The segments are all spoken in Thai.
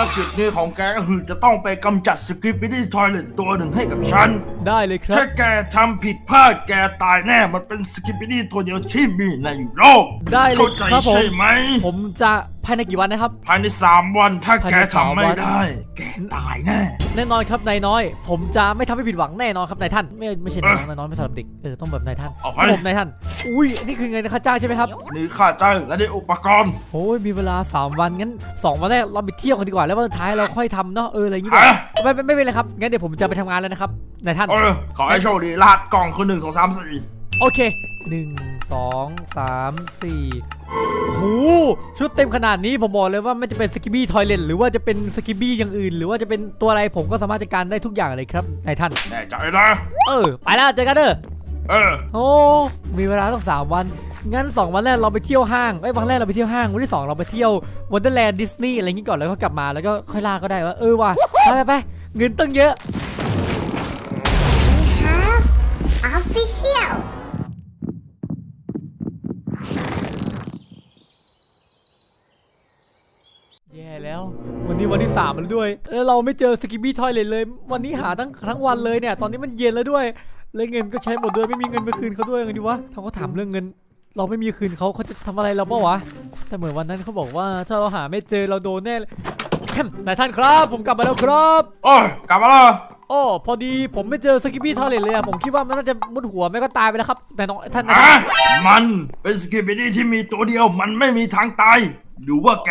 ารกิจนี้ของแกก็คือจะต้องไปกำจัดสกิปปิดี้ทอยเลตตัวหนึ่งให้กับฉัน ได้เลยครับถ้าแกทำผิดพลาดแกตายแน่ มันเป็นสกิปปิดี้ตัวเดียวที่มีในโลกได้เลยเข้าใจครับผม ใช่ไหม ผมจะภายในกี่วันนะครับ ภายในสามวันถ้าภายแกในสามทำไม่วัน ได้ แกตายแน่ แน่นอนครับนายน้อย ผมจะไม่ทำให้ผิดหวังแน่นอนครับนายท่าน ไม่ไม่ใช่นายน้องเอ้ยนายน้อยไม่สำหรับเด็กเออต้องแบบนายท่านเอาไป ครับผมนายท่าน อุ้ยนี่คือเงินค่าจ้างใช่ไหมครับนี่ค่าจ้างและได้อุปกรณ์โอ้ยมีเวลา 3 วันงั้น 2 วันแรกเราไปเที่ยวกันดีกว่าแล้ววันสุดท้ายเราค่อยทำเนาะเอออะไรอย่างงี้ดีกว่าอะไม่ไม่ไม่เป็นไรครับงั้นเดี๋ยวผมจะไปทำงานแล้วนะครับนายท่าน เออขอให้โชคดีลาดกล่องคือหนึ่งสองสามสี่โอเค หนึ่งสองสามสี่โหชุดเต็มขนาดนี้ผมบอกเลยว่าไม่จะเป็นสกิบี้ทอยเลนหรือว่าจะเป็นสกิบี้อย่างอื่น หรือว่าจะเป็นตัวอะไรผมก็สามารถจัดการได้ทุกอย่างเลยครับนายท่าน แน่ใจนะ เออ ไปแล้วเจอกันเด้อเออ โอ้มีเวลาต้องสามวัน งั้น 2 วันแรกเราไปเที่ยวห้างไอ้ยวันแรกเราไปเที่ยวห้าง วันที่ 2 เราไปเที่ยววันเดอร์แลนด์ดิสนีย์อะไรอย่างงี้ก่อนแล้วก็กลับมาแล้วก็ค่อยลาก็ได้ว่าเออว่ะไปไปไปเงินตั้งเยอะ We have official. แย่แล้ว วันนี้วันที่3แล้วด้วยแล้วเราไม่เจอสกิบี้ทอยเลยเลย วันนี้หาทั้งทั้งวันเลยเนี่ย ตอนนี้มันเย็นแล้วด้วยเลยเงินก็ใช้หมดด้วยไม่มีเงินไปคืนเขาด้วยไงดีวะถ้าเขาถามเรื่องเงิน เราไม่มีคืนเขาเขาจะทำอะไรเราเปล่าวะแต่เหมือนวันนั้นเขาบอกว่าถ้าเราหาไม่เจอเราโดนแน่นายท่านครับ ผมกลับมาแล้วครับโอ้ยกลับมาแล้วโอ้พอดีผมไม่เจอสกิปปี้ทอเลตเลยอะผมคิดว่ามันน่าจะมุดหัวไม่ก็ตายไปแล้วครับแต่น้องท่านนะอะมันเป็นสกิปปิดี้ที่มีตัวเดียวมันไม่มีทางตายหรือว่าแก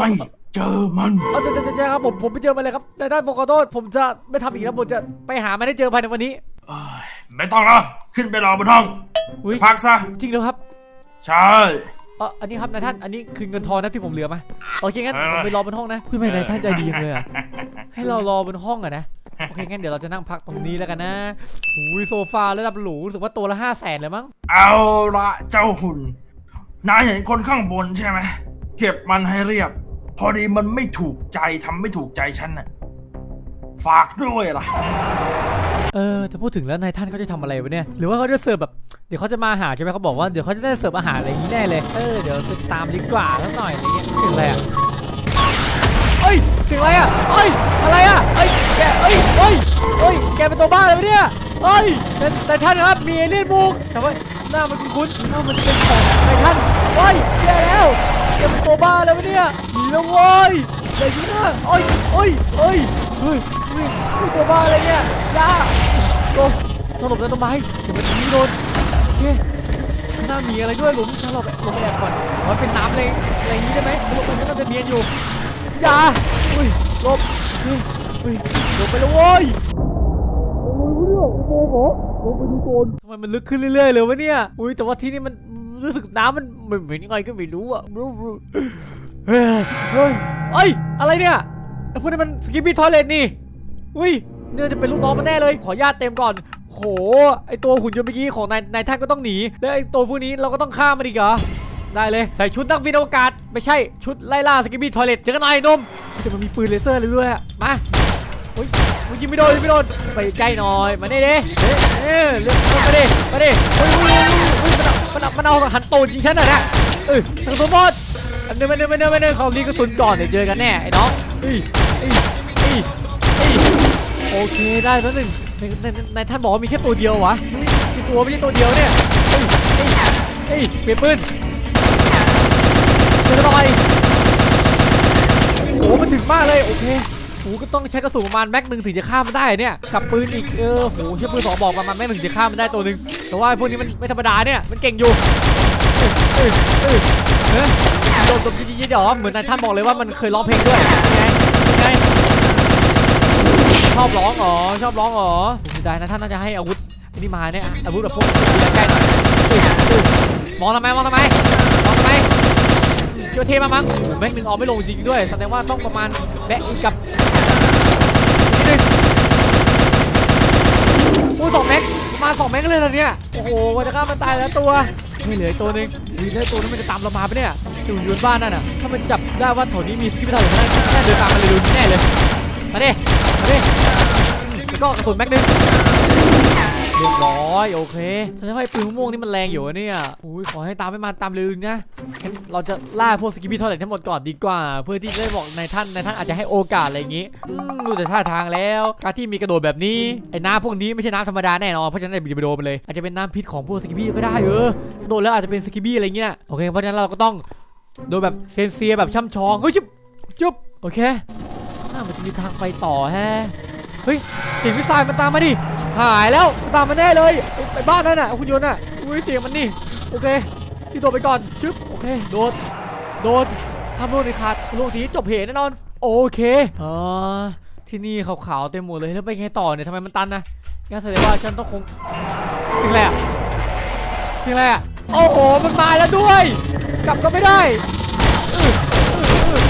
ไม่ เจอมัน เอาเจอเจอเจอครับผมผมไม่เจอมันเลยครับนายท่านผมขอโทษผมจะไม่ทำอีกแล้วผมจะไปหามันให้เจอภายในวันนี้เอ้ยไม่ต้องแล้วขึ้นไปรอบนห้อง อุ้ยพักซะ จริงแล้วครับใช่ เอออันนี้ครับนายท่านอันนี้คือเงินทอนนะที่ผมเหลือมาโอเคงั้นเออ ผมไปรอบนห้องนะคุยไม่นายท่านใจดีจังเลยอะให้เรารอบนห้องอะนะโอเคงั้นเดี๋ยวเราจะนั่งพักตรงนี้แล้วกันนะอุ้ยโซฟาระดับหรูรู้สึกว่าตัวละห้าแสนเลยมั้งเอาละเจ้าหุ่น นายเห็นคนข้างบนใช่ไหม เก็บมันให้เรียบ พอดีมันไม่ถูกใจทำไม่ถูกใจฉันน่ะ ฝากด้วยล่ะ เออจะพูดถึงแล้วนายท่านเขาจะทำอะไรวะเนี่ย หรือว่าเขาจะเสิร์ฟแบบ เดี๋ยวเขาจะมาหาใช่ไหมเขาบอกว่าเดี๋ยวเขาจะได้เสิร์ฟอาหารอะไรอย่างนี้แน่เลย เออ เดี๋ยวไปตามดีกว่าสักหน่อยอะไรเงี้ยเสียงอะไรอะเอ้ยเสียงอะไรอะเอ้ย อะไรอะเอ้ย แกเอ้ยเอ้ยเอ้ย แกเป็นตัวบ้าเลยวะเนี่ยเอ้ยแต่แต่ท่านครับ มีเอเลี่ยนบุกแต่ว่าหน้ามันคุ้นๆหน้ามันเป็นของนายท่านเอ้ยแย่แล้ว แกเป็นตัวบ้าเลยวะเนี่ยหนีแล้วเว้ยอย่ายิงนะเอ้ยเอ้ยเอ้ยเฮ้ยเฮ้ยตัวบ้าอะไรเนี่ยอย่าโดนต้องหลบในต้นไม้เดี๋ยวมันยิงโดนโอเคข้หน้ามีอะไรด้วยหลุมถ้าเราไปลงไปแอบก่อนมันเป็นน้ำอะไรอะไรนี้ได้ไหมหลบไปน่าจะเนียนอยู่อย่าอุ้ยหลบเฮ้ยอุ้ยหลบไปแล้วโว้ยโอ้ยเนี่ยอุโมงค์เหรอลงไปดูก่อนทำไมมันลึกขึ้นเรื่อยๆเลยวะเนี่ย อุ้ยแต่ว่าที่นี่มัน รู้สึกน้ำมันเหมือนยังไงก็ไม่รู้อะรู้รู้เฮ้ยเฮ้ยอ้ยอะไรเนี่ยไอ้พวกนี้มันสกิปปี้ทอยเลทนี่อุ้ยเนี่ยจะเป็นลูกน้องมันแน่เลย ขอญาตเต็มก่อนโหไอตัวหุ่นยนต์เมื่อกี้ของนายนายท่านก็ต้องหนี แล้วไอตัวพวกนี้เราก็ต้องฆ่ามันอีกเหรอได้เลย ใส่ชุดนักบินอวกาศ ไม่ใช่ชุดไล่ล่าสกิปปี้ทอยเลตเจอกันหน่อยนมแต่มันมีปืนเลเซอร์เลยด้วยอะมาโอ้ยมันยิงไม่โดนยิงไม่โดนไปใกล้หน่อยมาเน่เด้เอ๊ะเลือกมาดิมาดิเฮ้ มันเอามันเอามันเอาหันตูดยิงฉันหน่อยนะเออทางตัวบอสอันนึงอันนึงอันนึงอันนึงเขาลีกระสุนก่อนเดี๋ยวเจอกันแน่ไอ้น้องเอ้ยเอ้ยเอ้ยเอ้ยโอเคได้แล้วหนึ่งในในในท่านบอกว่ามีแค่ตัวเดียววะมีตัวไม่ใช่ตัวเดียวเนี่ยเฮ้ยเฮ้ยเฮ้ยเปลี่ยนปืนเจอหน่อยโอ้โหมันถึงมากเลยโอเค โอ้โหก็ต้องใช้กระสุนประมาณแม็กหนึ่งถึงจะฆ่ามันได้เนี่ยกับปืนอีกเออโหใช้ปืนสองบอกประมาณแม็กหนึ่งถึงจะฆ่ามันได้ตัวหนึ่งแต่ว่าไอ้พวกนี้มันไม่ธรรมดาเนี่ยมันเก่งอยู่เอ้ยเอ้ยเอ้ยเฮ้ยโดนตบยี่ยี่เดี๋ยวเหมือนนายท่านบอกเลยว่ามันเคยร้องเพลงด้วยไงไงชอบร้องอ๋อชอบร้องอ๋อผมเสียดายนะท่านน่าจะให้อาวุธอันนี้มาเนี่ยอาวุธแบบพวกใกล้ๆหน่อยมองทำไมมองทำไม มองทมเจ้าเทมามั้งผมแม่งหนึ่งออกไม่ลงจริงด้วยแสดงว่าต้องประมาณแบะอีกกับนิดนึงอู้สองแม็กมาสองแม็กเลยเหรอเนี่ยโอ้โหวันจะฆ่ามันตายแล้วตัวไม่เหลืออีกตัวหนึงวีได้ตัวนั้นมันจะตามเรามาปะเนี่ยอยู่ยู่บนบ้านนั่นน่ะถ้ามันจับได้ว่าแถวนี้มีสกิปเปอร์อยู่นั่นแน่เดินตามมาเลยดูแน่เลยมาดิมาดิแล้วก็กระสุนแม็กนึง เรียบร้อยโอเคแสดงว่าไอ้ปืนม่วงนี่มันแรงอยู่เนี่ยอุ้ยขอให้ตามไม่มาตามเร็วๆนะงั้นเราจะล่าพวกสกิบิทอร์เรนทั้งหมดก่อนดีกว่า เพื่อที่จะได้บอกนายท่านนายท่านอาจจะให้โอกาสอะไรอย่างงี้ดูแต่ท่าทางแล้ว การที่มีกระโดดแบบนี้ไอ้น้ำพวกนี้ไม่ใช่น้ำธรรมดาแน่นอนเพราะฉะนั้นอย่าไปโดนมันเลยอาจจะเป็นน้ำพิษของพวกสกิบิก็ได้เออกระโดดแล้วอาจจะเป็นสกิบิอะไรเงี้ยโอเคเพราะฉะนั้นเราก็ต้องโดนแบบเซนเซียแบบช่ำชองเฮ้ยจุ๊บจุ๊บโอเคอ่ามันจะมีทางไปต่อแฮะเฮ้ยเสียงมิสไซล์มันตามมาดิ หายแล้วตามมาแน่เลยไอ้ไอ้บ้านนั่นน่ะคุณยนต์น่ะอุ้ยเสียงมันนี่โอเคที่โดดไปก่อนชึบโอเคโดดโดดทำโดนในขาดลูกทีจบเหตุแน่นอน โอเคอ๋อที่นี่ขาวๆเต็มหมดเลยแล้วไปไงต่อเนี่ยทำไมมันตันนะงั้นแสดงว่าฉันต้องคงสิ่งอะไรอะสิ่งอะไรอะโอ้โหมันมาแล้วด้วย กลับก็ไม่ได้อื้ออื้ออื้อ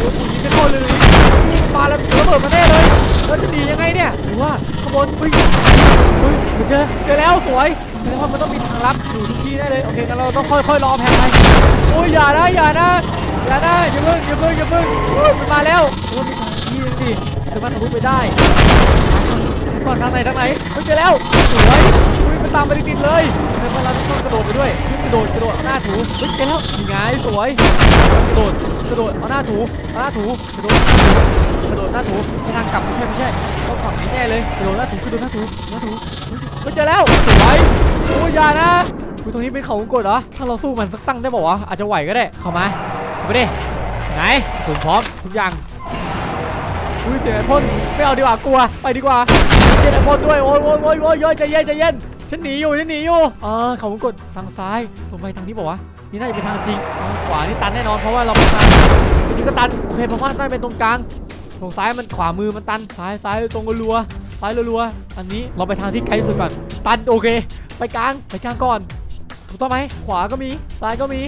โอ้โหยิงไม่เข้าเลยมาแล้วระ เบิดมาแน่เลยแล้วจะหนียังไงเนี่ยหรือว่าขบวนอุ้ยเฮ้ยเจอเจอแล้วสวยแสดงว่ามันต้องมีทางลับอยู่ทุกที่แน่เลยโอเคงั้นเราต้องค่อยๆรอแพนไปโอ้ยอย่านะอย่านะอย่านะอย่าเพิ่งอย่าเพิ่งอย่าเพิ่งมันมาแล้วโอ้ยมีทางที่นึงดิสามารถทะลุไปได้ก่อนทางไหนทางไหนเจอแล้วสวย ตามไปติดเลยแสดงว่าเราต้องกระโดดไปด้วยกระโดดกระโดดเอาหน้าถูเฮ้ยเจอแล้วยังไงสวยกระโดดกระโดดเอาหน้าถูเอาหน้าถูกระโดดกระโดดหน้าถูไม่ทางกลับไม่ใช่ไม่ใช่ต้องฝั่งนี้แน่เลยกระโดดหน้าถูกระโดดหน้าถูหน้าถูไม่เจอแล้วสวยโอ้ยอย่านะอุ๊ยตรงนี้เป็นเขาวงกดเหรอถ้าเราสู้มันสักตั้งได้บอกว่าวะอาจจะไหวก็ได้เข้ามาไปดิไหนถึงพร้อมทุกอย่างอุ้ยเสียงไอพ่นไม่เอาดีกว่ากลัวไปดีกว่าเจ็บไอพ่นด้วยโอ้ยโอ้ยโอ้ยโอ้ยใจเย็นใจเย็น ฉันหนีอยู่ฉันหนีอยู่เออเขาวงกดทางซ้ายตรงไปทางนี้บอกว่านี่น่าจะเป็นทางจริงทางขวานี่ตันแน่นอนเพราะว่าเราไปทางนี้ก็ตันโอเคเพราะว่าน่าเป็นตรงกลางตรงซ้ายมันขวามือมันตันซ้ายซ้ายตรงรัวซ้ายรัวอันนี้เราไปทางที่ไกลที่สุดก่อนตันโอเค ไปกลางไปกลางก่อน ถูกต้องไหมขวาก็มีซ้ายก็มี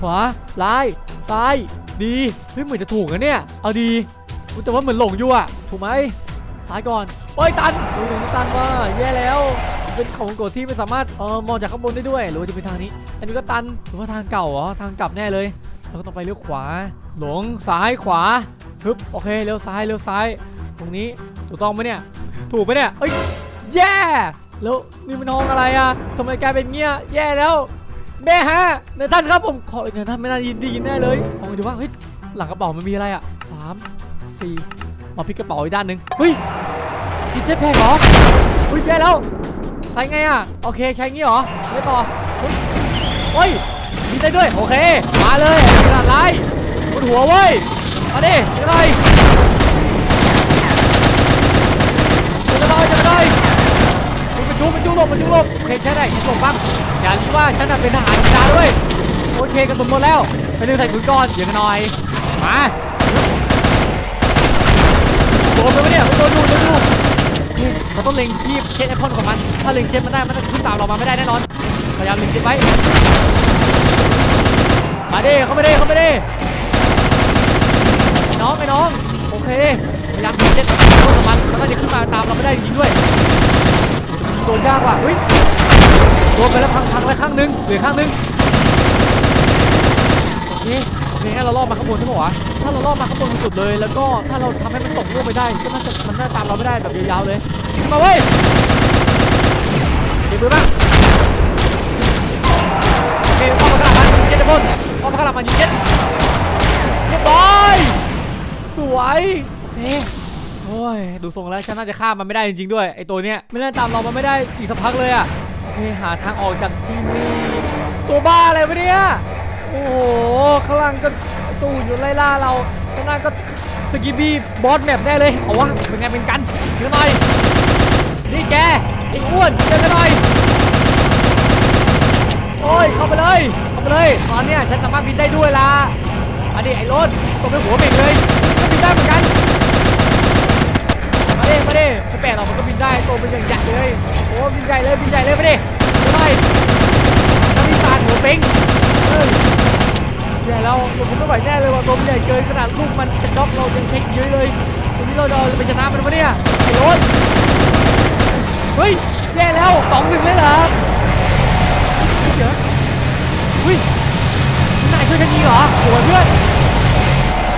ขวาซ้ายซ้ายดีเฮ้ยเหมือนจะถูกนะเนี่ยเอาดีแต่ว่าเหมือนหลงอยู่อะถูกไหมซ้ายก่อนโอ้ยตันโอ้ยตรงนี้ตันว่าแย่แล้ว เป็นของโกดที่ไม่สามารถเออมองจากข้างบนได้ด้วย หรือว่าจะเป็นทางนี้ อันนี้ก็ตันหรือว่าทางเก่าเหรอทางกลับแน่เลยเราก็ต้องไปเลี้ยวขวา หลงซ้ายขวาฮึบโอเคเลี้ยวซ้ายเลี้ยวซ้าย ตรงนี้ถูกต้องไหมเนี่ย ถูกไหมเนี่ยเอ้ยแย่แล้วนี่มันห้องอะไรอะทำไมกลายเป็นเงี้ยแย่แล้วแม่ฮะในท่านครับผมขอเนท่านไม่น่ายินดียินแน่เลยเอาดูว่าเฮ้ยหลังกระเป๋ามันมีอะไรอะสามสี่มาพลิกกระเป๋าอีกด้านหนึ่งเฮ้ยกินเจ็ตแพกเหรอเฮ้ยแย่แล้ว ใช้ไงอะ โอเคใช้งี้เหรอไม่ต่อเฮ้ยมีได้ด้วย โอเค มาเลยขนาดไรบนหัวเว้ยมาดิยังไงจะได้จะได้มันจุ๊บมันจุ๊บหลบมันจุ๊บหลบโอเคใช่ได้ฉันหลบบ้างอย่าลืมว่าฉันเป็นทหารธรรมดาด้วยโอเคกระสุนหมดแล้วไปเรื่องใส่ถุงก่อนอย่างหน่อยมาโดนไปไหมเนี่ยโดนดูโดนดู นี่เราต้องเล็งที่เคสแอปเปิลของมัน ถ้าเล็งเคสมันได้มันจะขึ้นตามเรามาไม่ได้แน่นอน พยายามเล็งเคสไว้ มาดิเข้าไปดิเข้าไปดิไอ้น้องไอ้น้อง โอเค พยายามยิงเคสแอปเปิลของมัน มันน่าจะขึ้นมาตามเราไม่ได้จริงด้วย โดนยากว่ะเฮ้ย โดนไปแล้วพังพังไปข้างนึงเหลือข้างนึงโอเค โอเคงั้เราล่อมาข้างบนใช่ปะวะถ้าเราล่อมาข้างบนสุดเลย แล้วก็ถ้าเราทำให้มันตกล่วงไปได้ก็น่าจะมันน่าตามเราไม่ได้แบบยาวๆเลยมาเว้ยเก็บมือบ้างโอเคพ่อมาขนาดมันยิงเจ็ดพ่นพ่อมาขนาดมันยิงเจ็ดเรียบร้อยสวยโอเคโอ้ยดูทรงแล้วฉันน่าจะฆ่ามันไม่ได้จริงๆด้วยไอตัวเนี้ยไม่น่าตามเรามาไม่ได้อีกสักพักเลยอะโอเคหาทางออกจากที่นี่ตัวบ้าอะไรวะเนี่ย โอ้โหข้างล่างก็ตู้อยู่ไล่ล่าเราข้างล่างก็สกิบี้บอสแมปแน่เลยเอาวะเป็นไงเป็นกันเจอหน่อยนี่แกไอ้อ้วนเจอกันหน่อยโอ้ยเข้าไปเลยเข้าไปเลยตอนเนี้ยฉันสามารถบินได้ด้วยล่ะมาดิไอ้รถตกไปหัวเบรกเลยก็บินได้เหมือนกันมาดิมาดิไม่แปลกหรอกมันก็บินได้ตัวเป็นอย่างใหญ่เลยโอ้บินใหญ่เลยบินใหญ่เลยมาดิเจอหน่อยน้ำมีสารหัวเป้ง เออ แล้วผมไม่ไหวแน่เลยว่ะตัวมันใหญ่เกินขนาดลูกมันเป็นด็อกเรายังเช็คเยอเลยตรงนี้เราจะไปชนะมันปะเนี่ยไอ้รถเฮ้ยแย่แล้วสองหนึ่งเลยเหรอเดี๋ยวอุ้ยนายช่วยฉันยิงเหรอโอ้ยเพื่อน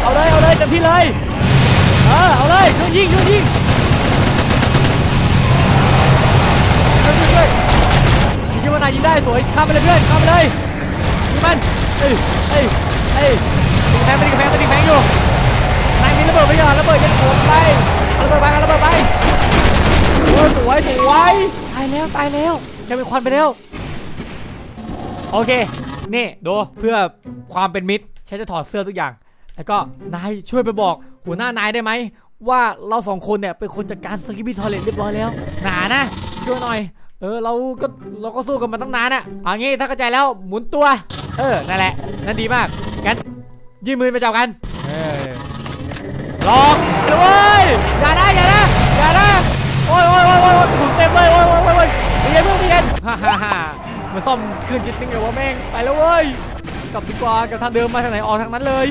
เอาเลยเอาเลยเต็มที่เลยเออเอาเลยช่วยยิงช่วยยิงช่วยช่วยมีชื่อว่านายยิงได้สวยข้ามไปเลยเพื่อนข้ามไปเลยยิงมันเอ้ยเอ้ยเอ้ยตีแพงไปตีแพงไปตีแพงอยู่นายมีระเบิ ดไปก่อนระเบิดจะโผล่ไประเบิดไประเบิดไปโอ้ยสวยสวยตายแล้วตายแล้วแกเป็นควันไปแล้ว โอเค นี่ดูเพื่อความเป็นมิตรฉันจะถอดเสื้อทุกอย่าง แล้วก็นายช่วยไปบอกหัวหน้านายได้ไหมว่าเราสองคนเนี่ยเป็นคนจัดการสกิบิทอเลตเรียบร้อยแล้วหนานะช่วยหน่อย เออเราก็เราก็สู้กันมาตั้งนานอะเอางี้ถ้าเข้าใจแล้วหมุนตัว เออนั่นแหละนั่นดีมากงั้นยื่นมือไปจับกัน เออ ลองไปเลยเว้ยอย่านะอย่านะอย่านะโอ้ยโอ้ยโอ้ยโอ้ยถูกเต็มเลยโอ้ยโอ้ยโอ้ยโอ้ยใจเย็นเพื่อนใจเย็นฮ่าฮ่าฮ่ามาซ่อมเครื่องจิตนึงเดี๋ยวว่าแม่งไปแล้วเว้ยกลับดีกว่ากลับทางเดิมมาทางไหนออกทางนั้นเลย